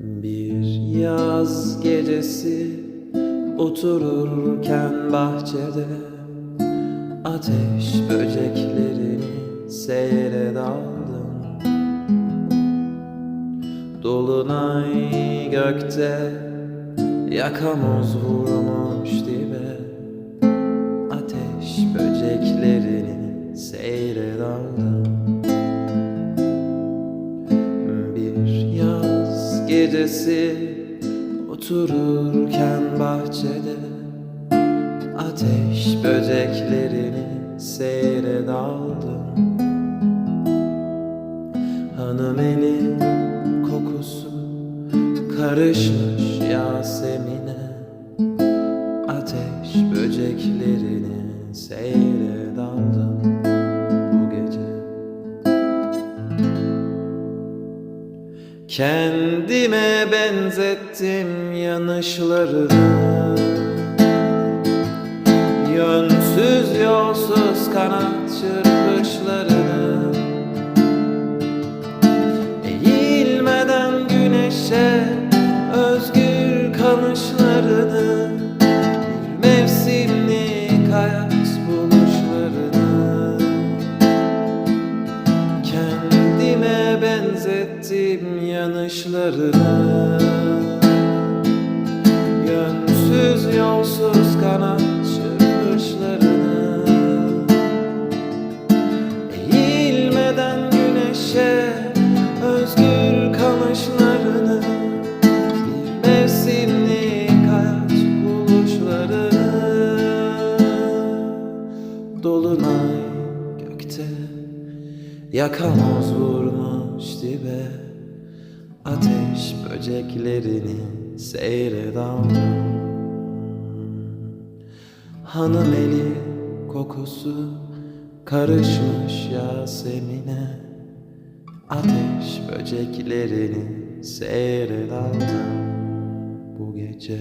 Bir yaz gecesi otururken bahçede Ateş böceklerini seyre daldım Dolunay gökte yakamoz vurmuş dibe. Ateş böceklerini seyre daldım Bir yaz gecesi otururken bahçede Ateş böceklerini seyre daldım Hanım eli kokusu karışmış Yasemin'e. Ateş böceklerini seyre daldım Kendime benzettim yanışlarını Yönsüz yolsuz kanat çırpışlarını benzettim yanışlarını Yönsüz yolsuz kanat çırpışlarını Eğilmeden güneşe özgür kamışlarını Bir mevsimlik hayat buluşlarını Dolunay gökte Yakamoz vurmuş dibe Ateş böceklerini seyre daldım Hanım eli kokusu karışmış Yasemin'e. Ateş böceklerini seyre daldım bu gece